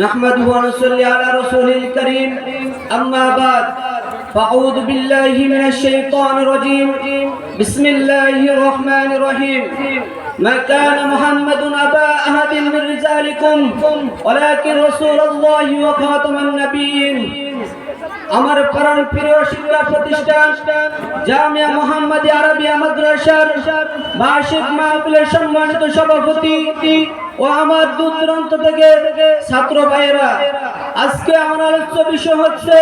نحمده ونصلي على رسوله الكريم أما بعد فأعوذ بالله من الشيطان الرجيم بسم الله الرحمن الرحيم ما كان محمد أبا أحد من رجالكم ولكن رسول الله وخاتم النبيين আমার প্রাণ প্রিয় শিক্ষা প্রতিষ্ঠান জামিয়া মোহাম্মদ আরবিয়া মাদ্রাসার বার্ষিক মাহফিলের সম্মানিত সভাপতি ও আমার দূর দূরান্ত থেকে ছাত্র ভাইয়েরা, আজকে আমার আলোচ্য বিষয় হচ্ছে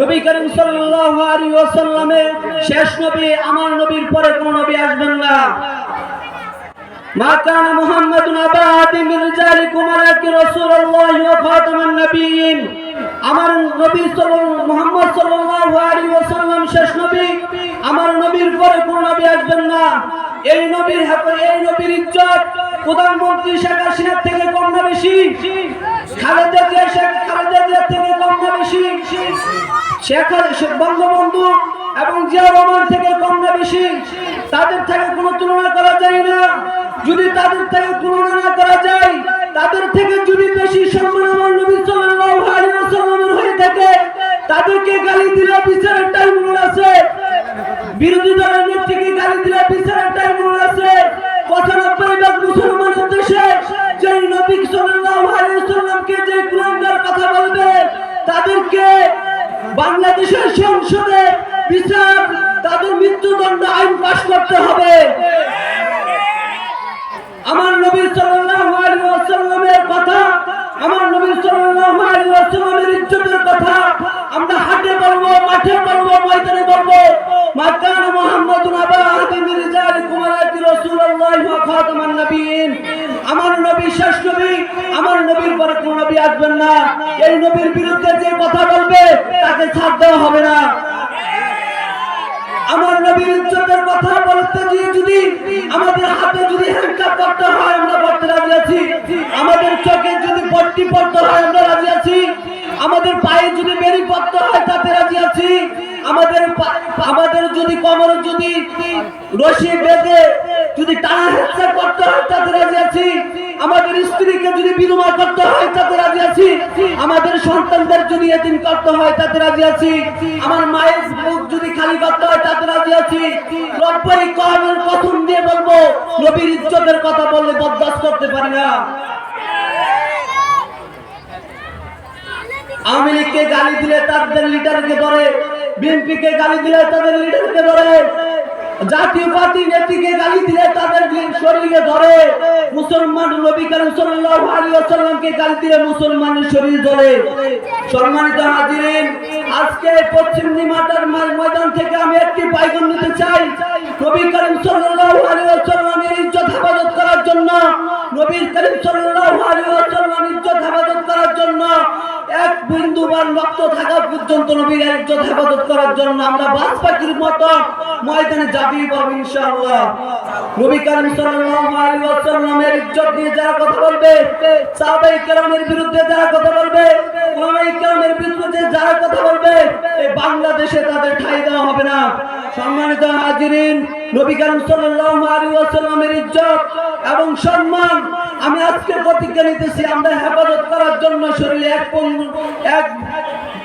নবী করিম সাল্লাল্লাহু আলাইহি ওয়াসাল্লামের শেষ নবী, আমার নবীর পরে কোন নবী আসবেন না। মা কানা মুহাম্মাদুন আবা আহাদি মিন রিজালিকুম রাসূলুল্লাহি ওয়া আমার নবী সাল্লাল্লাহু মুহাম্মদ সাল্লাল্লাহু আলাইহি এই নবীর হাতে এই নবীর ইজ্জত প্রধানমন্ত্রী শেখ হাসিনার থেকে কম না বেশি? খালেদা জিয়া, শেখ খালেদা জিয়ার থেকে কম না বেশি? শেখ বঙ্গবন্ধু এবং জিয়া রহমান থেকে কম না বেশি? তাদের থেকে কোনো তুলনা করা যায় না। যদি তাদের থেকে তুলনা না করা যায়, তাদের থেকে যদি বেশি সম্মান আমার নবী সাল্লাল্লাহু আলাইহি ওয়াসাল্লামের হয়ে থাকে, তাদেরকে গালি দিলে বিচারের টাইম আছে। বিরোধী দলের নেত্রীকে গালি দিলে বিচারের নবী সাল্লাল্লাহু আলাইহি ওয়াসাল্লামকে যে কুলাঙ্গার কথা বলবে, তাদেরকে বাংলাদেশের সংসদে বিচার, তাদের মৃত্যুদণ্ড আইন পাশ করতে হবে। আমার নবী সাল্লাল্লাহু আলাইহি ওয়াসাল্লামের কথা, আমার নবী সাল্লাল্লাহু আলাইহি ওয়াসাল্লামের ইজ্জতের কথা আমরা হাটে বলব, মাঠে বলব, ময়দানে বলব। মা কানা মুহাম্মাদুন আবা আহাদিন রিজালিকুম ওয়ালাকিন রাসূলুল্লাহি ওয়া খাতামান নাবিয়্যিন আমার নবী শেষ নবী, আমার নবীর পরে কোন নবী আসবেন না। এই নবীর বিরুদ্ধে যে কথা বলবে, তাকে ছাড় দেওয়া হবে না। আমার নবীর ইজ্জতের কথা বলতে গিয়ে যদি আমাদের হাতে যদি হ্যান্ডকাপ করতে হয়, আমরা করতে রাজি আছি। আমাদের চোখে যদি পট্টি পড়তে হয়, আমরা রাজি আছি। আমাদের পায়ে যদি বেরি পড়তে হয়, তাতে রাজি আছি। আমাদের আমাদের যদি কোমরে যদি রশি বেঁধে যদি টানা হেঁচা করতে হয়, তাতে আছি, আমাদের স্ত্রীকে যদি বিধবা করতে হয়, তাতে রাজি আছি। আমাদের সন্তানদের যদি এদিন করতে হয়, তাতে রাজি আছি। আমার মায়ের মুখ যদি খালি করতে হয়, তাতে রাজি আছি। রব্বাই কমের কথম দিয়ে বলব, নবীর ইজ্জতের কথা বললে বরদাস্ত করতে পারি না। আওয়ামী লীগকে গালি দিলে তাদের লিডারকে ধরে, বিএনপিকে গালি দিলে তাদের লিডারকে ধরে। জাতীয় পার্টি নেত্রীকে গালি দিলে তাদের শরীরে ধরে। মুসলমান নবী করিম সাল্লাল্লাহু আলাইহি ওয়াসাল্লামকে গালি দিলে মুসলমানের শরীর ধরে। সম্মানিত হাজিরিন, আজকে পশ্চিম নিমাতার ময়- ময়দান থেকে আমি একটি পাইগন নিতে চাই। নবী নবী করিম সাল্লাল্লাহু আলাইহি ওয়াসাল্লাম ইজ্জত হেফাজত করার জন্য, এক বিন্দু বিন্দুবার রক্ত থাকা পর্যন্ত নবীর ইজ্জত হেফাজত করার জন্য আমরা বাস পাখির মতো ময়দানে যাবি পাবো ইনশাআল্লাহ। নবী করিম সাল্লাল্লাহু আলাইহি ওয়াসাল্লামের ইজ্জত নিয়ে যারা কথা বলবে সাহাবায়ে কেরামের বিরুদ্ধে যারা কথা বলবে ওলামায়ে কেরামের বিরুদ্ধে যারা কথা বলবে, এই বাংলাদেশে তাদের ঠাঁই দেওয়া হবে না। সম্মানিত হাজিরিন, নবী করিম সাল্লাল্লাহু আলাইহি ওয়াসাল্লামের ইজ্জত এবং সম্মান আমি আজকে প্রতিজ্ঞা নিতেছি, আমরা হেফাজত করার জন্য শরীরে এক এক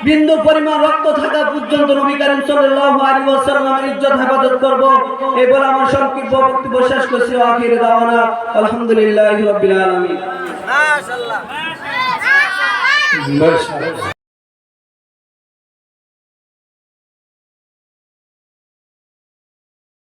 বিন্দু পরিমাণ রক্ত থাকা পর্যন্ত নবী করিম সাল্লাল্লাহু আলাইহি ওয়াসাল্লামের ইজ্জত হেফাজত করব। এই বলে আমার সংক্ষিপ্ত বক্তব্য শেষ করছি। আখির দাওয়ানা। আলহামদুলিল্লাহি রাব্বিল আলামিন। মাশাআল্লাহ।